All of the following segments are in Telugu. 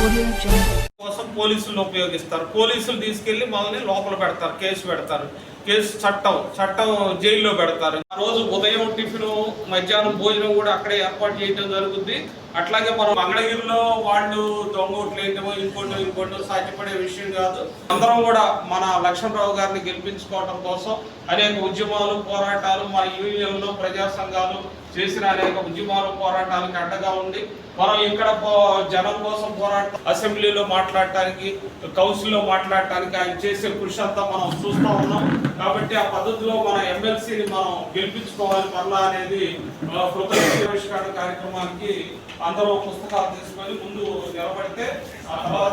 కోసం పోలీసులను ఉపయోగిస్తారు. పోలీసులు తీసుకెళ్ళి మనల్ని లోపల పెడతారు కేసు పెడతారు. కేసు చట్టం చట్టం జైల్లో పెడతారు. ఆ రోజు ఉదయం టిఫిన్ మధ్యాహ్నం భోజనం కూడా అక్కడే ఏర్పాటు చేయడం జరుగుద్ది. అట్లాగే మనం మంగళగిరిలో వాళ్ళు దొంగ ఓట్లు ఇంకోటో ఇంకోటో సాధ్యపడే విషయం కాదు. అందరం కూడా మన లక్ష్మణరావు గారిని గెలిపించుకోవడం కోసం అనేక ఉద్యమాలు పోరాటాలు మన యూనియన్లు ప్రజా సంఘాలు చేసిన అనేక ఉద్యమాలు పోరాటాలకు అండగా ఉండి మనం ఇక్కడ పో- జనం కోసం పోరాటం అసెంబ్లీలో మాట్లాడటానికి కౌన్సిల్లో మాట్లాడటానికి ఆయన చేసే కృషి అంతా మనం చూస్తూ ఉన్నాం. కాబట్టి ఆ పద్ధతిలో మన ఎమ్మెల్సీని మనం గెలిపించుకోవాలి మరలా అనేది కృతజ్ఞ కార్యక్రమానికి అందరూ పుస్తకాలు తీసుకొని ముందు నిలబడితే ఆ తర్వాత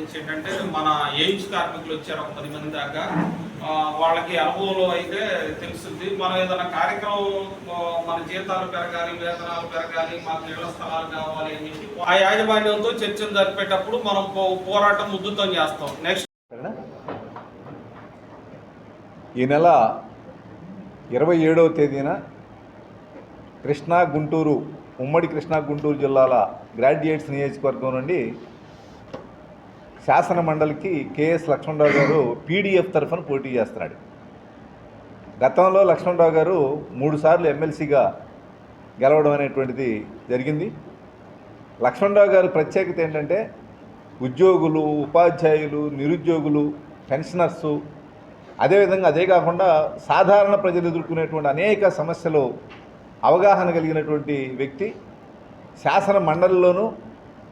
నుంచి ఏంటంటే మన ఎయిమ్స్ కార్మికులు వచ్చారు ఒక పది మంది దాకా. వాళ్ళకి అనుభవంలో అయితే తెలుస్తుంది. మనం ఏదైనా కార్యక్రమం మన జీతాలు పెరగాలి వేతనాలు పెరగాలి మాకు ఇళ్ళ స్థలాలు కావాలి అని చెప్పి ఆ యాజమాన్యంతో చర్చలు జరిపేటప్పుడు మనం పో- పోరాటం ముద్దుతో చేస్తాం. నెక్స్ట్ ఈ నెల ఇరవై ఏడవ తేదీన కృష్ణా గుంటూరు ఉమ్మడి కృష్ణా గుంటూరు జిల్లాల గ్రాడ్యుయేట్స్ నియోజకవర్గం నుండి శాసన మండలికి కేఎస్ లక్ష్మణరావు గారు పీడీఎఫ్ తరఫున పోటీ చేస్తున్నాడు. గతంలో లక్ష్మణరావు గారు మూడుసార్లు ఎమ్మెల్సీగా గెలవడం అనేటువంటిది జరిగింది. లక్ష్మణరావు గారి ప్రత్యేకత ఏంటంటే ఉద్యోగులు ఉపాధ్యాయులు నిరుద్యోగులు పెన్షనర్సు అదేవిధంగా అదే కాకుండా సాధారణ ప్రజలు ఎదుర్కొనేటువంటి అనేక సమస్యలు అవగాహన కలిగినటువంటి వ్యక్తి. శాసన మండలిలోనూ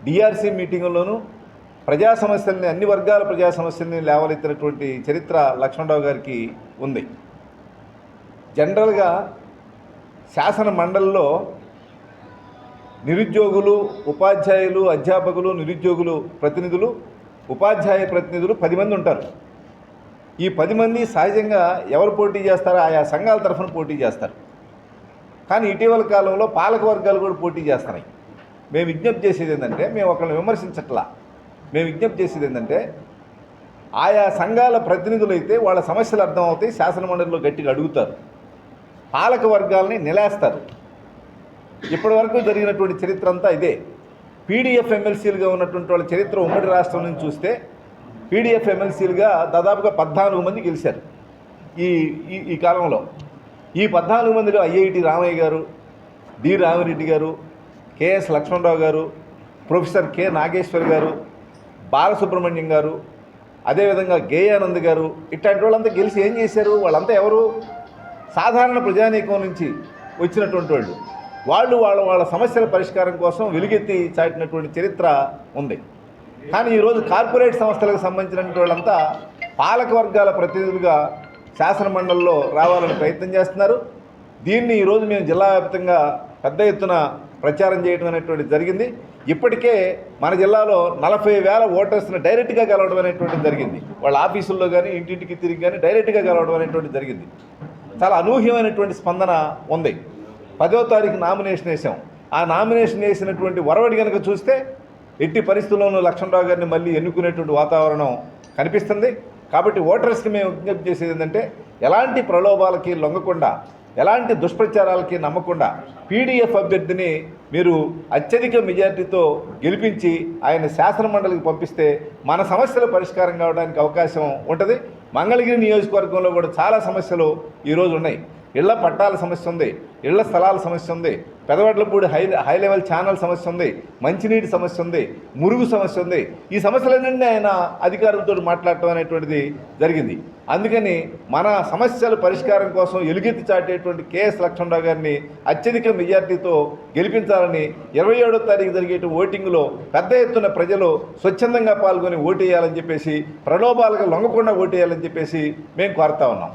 డిఆర్సీ మీటింగుల్లోనూ ప్రజా సమస్యల్ని అన్ని వర్గాల ప్రజా సమస్యల్ని లేవలెత్తినటువంటి చరిత్ర లక్ష్మణరావు గారికి ఉంది. జనరల్గా శాసన మండలిలో నిరుద్యోగులు ఉపాధ్యాయులు అధ్యాపకులు నిరుద్యోగులు ప్రతినిధులు ఉపాధ్యాయ ప్రతినిధులు పది మంది ఉంటారు. ఈ పది మంది సహజంగా ఎవరు పోటీ చేస్తారో ఆయా సంఘాల తరఫున పోటీ చేస్తారు. కానీ ఇటీవల కాలంలో పాలక వర్గాలు కూడా పోటీ చేస్తున్నాయి. మేము విజ్ఞప్తి చేసేది ఏంటంటే మేము ఒకరిని విమర్శించట్లా. మేము విజ్ఞప్తి చేసేది ఏంటంటే ఆయా సంఘాల ప్రతినిధులు అయితే వాళ్ళ సమస్యలు అర్థమవుతాయి శాసనమండలిలో గట్టిగా అడుగుతారు. పాలక వర్గాలని నిలేస్తారు. ఇప్పటివరకు జరిగినటువంటి చరిత్ర అంతా ఇదే. పీడీఎఫ్ ఎమ్మెల్సీలుగా ఉన్నటువంటి వాళ్ళ చరిత్ర ఉమ్మడి రాష్ట్రం నుంచి చూస్తే పీడీఎఫ్ ఎమ్మెల్సీలుగా దాదాపుగా పద్నాలుగు మంది గెలిచారు ఈ ఈ ఈ కాలంలో. ఈ పద్నాలుగు మందిలో ఐఐటి రామయ్య గారు డి రామిరెడ్డి గారు కెఎస్ లక్ష్మణరావు గారు ప్రొఫెసర్ కె నాగేశ్వర్ గారు బాలసుబ్రహ్మణ్యం గారు అదేవిధంగా గేయానంద్ గారు ఇట్లాంటి వాళ్ళంతా గెలిచి ఏం చేశారు? వాళ్ళంతా ఎవరు? సాధారణ ప్రజానీకం నుంచి వచ్చినటువంటి వాళ్ళు. వాళ్ళు వాళ్ళ వాళ్ళ సమస్యల పరిష్కారం కోసం వెలుగెత్తి చాటినటువంటి చరిత్ర ఉంది. కానీ ఈరోజు కార్పొరేట్ సంస్థలకు సంబంధించినటువంటి వాళ్ళంతా పాలక వర్గాల ప్రతినిధులుగా శాసనమండలిలో రావాలని ప్రయత్నం చేస్తున్నారు. దీన్ని ఈరోజు మేము జిల్లా వ్యాప్తంగా పెద్ద ఎత్తున ప్రచారం చేయడం అనేటువంటి జరిగింది. ఇప్పటికే మన జిల్లాలో నలభై వేల ఓటర్స్ని డైరెక్ట్గా గెలవడం అనేటువంటిది జరిగింది. వాళ్ళ ఆఫీసుల్లో కానీ ఇంటింటికి తిరిగి కానీ డైరెక్ట్గా గెలవడం అనేటువంటిది జరిగింది. చాలా అనూహ్యమైనటువంటి స్పందన ఉంది. పదో తారీఖు నామినేషన్ వేసాం. ఆ నామినేషన్ వేసినటువంటి వరవడి కనుక చూస్తే ఎట్టి పరిస్థితుల్లోనూ లక్ష్మణరావు గారిని మళ్ళీ ఎన్నుకునేటువంటి వాతావరణం కనిపిస్తుంది. కాబట్టి ఓటర్స్కి మేము విజ్ఞప్తి చేసేది ఏంటంటే ఎలాంటి ప్రలోభాలకి లొంగకుండా ఎలాంటి దుష్ప్రచారాలకి నమ్మకుండా పీడీఎఫ్ అభ్యర్థిని మీరు అత్యధిక మెజార్టీతో గెలిపించి ఆయన శాసనమండలికి పంపిస్తే మన సమస్యల పరిష్కారం కావడానికి అవకాశం ఉంటుంది. మంగళగిరి నియోజకవర్గంలో కూడా చాలా సమస్యలు ఈరోజు ఉన్నాయి. ఇళ్ళ పట్టాల సమస్య ఉంది ఇళ్ళ స్థలాల సమస్య ఉంది Pedavadlapudi high high level channel సమస్య ఉంది మంచినీటి సమస్య ఉంది మురుగు సమస్య ఉంది. ఈ సమస్యలన్నీ ఆయన అధికారులతో మాట్లాడటం అనేటువంటిది జరిగింది. అందుకని మన సమస్యల పరిష్కారం కోసం ఎలుగెత్తి చాటేటువంటి కేఎస్ లక్ష్మణరావు గారిని అత్యధిక మెజార్టీతో గెలిపించాలని ఇరవై ఏడో తారీఖు జరిగే ఓటింగ్లో పెద్ద ఎత్తున ప్రజలు స్వచ్ఛందంగా పాల్గొని ఓటేయాలని చెప్పేసి ప్రలోభాలకు లొంగకుండా ఓటేయాలని చెప్పేసి మేము కోరుతా ఉన్నాం.